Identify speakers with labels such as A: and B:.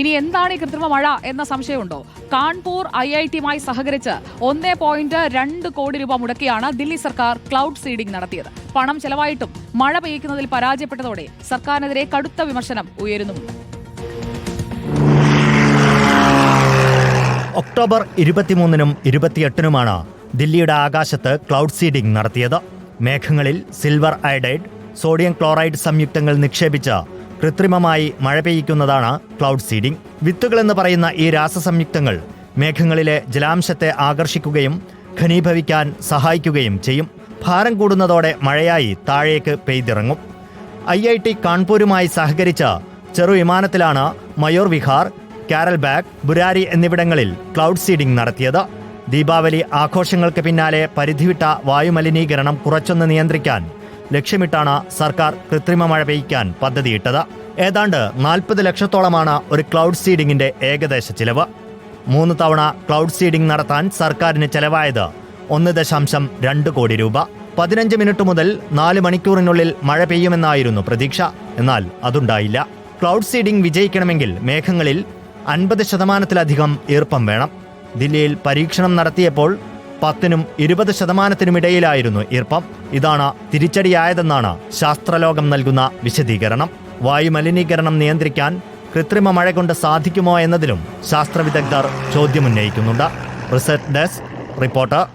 A: ഇനി എന്താണ് ഈ കൃത്രിമ മഴ എന്ന സംശയമുണ്ടോ? കാൺപൂർ ഐ ഐ ടിയുമായി സഹകരിച്ച് ഒന്നേ പോയിന്റ് രണ്ട് കോടി രൂപ മുടക്കിയാണ് ദില്ലി സർക്കാർ ക്ലൗഡ് സീഡിംഗ് നടത്തിയത്. പണം ചെലവായിട്ടും മഴ പെയ്യിക്കുന്നതിൽ പരാജയപ്പെട്ടതോടെ സർക്കാരിനെതിരെ കടുത്ത വിമർശനം ഉയരുന്നു
B: ഒക്ടോബർ ഇരുപത്തിമൂന്നിനും ഇരുപത്തിയെട്ടിനുമാണ് ദില്ലിയുടെ ആകാശത്ത് ക്ലൗഡ് സീഡിംഗ് നടത്തിയത്. മേഘങ്ങളിൽ സിൽവർ അയഡൈഡ് സോഡിയം ക്ലോറൈഡ് സംയുക്തങ്ങൾ നിക്ഷേപിച്ച് കൃത്രിമമായി മഴ പെയ്യിക്കുന്നതാണ് ക്ലൗഡ് സീഡിംഗ്. വിത്തുകളെന്ന് പറയുന്ന ഈ രാസസംയുക്തങ്ങൾ മേഘങ്ങളിലെ ജലാംശത്തെ ആകർഷിക്കുകയും ഘനീഭവിക്കാൻ സഹായിക്കുകയും ചെയ്യും. ഭാരം കൂടുന്നതോടെ മഴയായി താഴേക്ക് പെയ്തിറങ്ങും. ഐ ഐ ടി കാൺപൂരുമായി സഹകരിച്ച ചെറു വിമാനത്തിലാണ് മയൂർ വിഹാർ കാരൽ ബാഗ് ബുരാരി എന്നിവിടങ്ങളിൽ ക്ലൗഡ് സീഡിംഗ് നടത്തിയത്. ദീപാവലി ആഘോഷങ്ങൾക്ക് പിന്നാലെ പരിധിവിട്ട വായുമലിനീകരണം കുറച്ചൊന്ന് നിയന്ത്രിക്കാൻ ലക്ഷ്യമിട്ടാണ് സർക്കാർ കൃത്രിമ മഴ പെയ്യ്ക്കാൻ പദ്ധതിയിട്ടത്. ഏതാണ്ട് നാൽപ്പത് ലക്ഷത്തോളമാണ് ഒരു ക്ലൗഡ് സീഡിംഗിന്റെ ഏകദേശ ചിലവ്. മൂന്ന് തവണ ക്ലൗഡ് സീഡിംഗ് നടത്താൻ സർക്കാരിന് ചെലവായത് ഒന്ന് ദശാംശം രണ്ട് കോടി രൂപ. പതിനഞ്ച് മിനിറ്റ് മുതൽ നാല് മണിക്കൂറിനുള്ളിൽ മഴ പെയ്യുമെന്നായിരുന്നു പ്രതീക്ഷ. എന്നാൽ അതുണ്ടായില്ല. ക്ലൗഡ് സീഡിംഗ് വിജയിക്കണമെങ്കിൽ മേഘങ്ങളിൽ അൻപത് ശതമാനത്തിലധികം ഈർപ്പം വേണം. ദില്ലിയിൽ പരീക്ഷണം നടത്തിയപ്പോൾ പത്തിനും ഇരുപത് ശതമാനത്തിനുമിടയിലായിരുന്നു ഈർപ്പം. ഇതാണ് തിരിച്ചടിയായതെന്നാണ് ശാസ്ത്രലോകം നൽകുന്ന വിശദീകരണം. വായുമലിനീകരണം നിയന്ത്രിക്കാൻ കൃത്രിമ മഴ കൊണ്ട് സാധിക്കുമോ എന്നതിലും ശാസ്ത്രവിദഗ്ധർ ചോദ്യമുന്നയിക്കുന്നുണ്ട്. Research desk reporter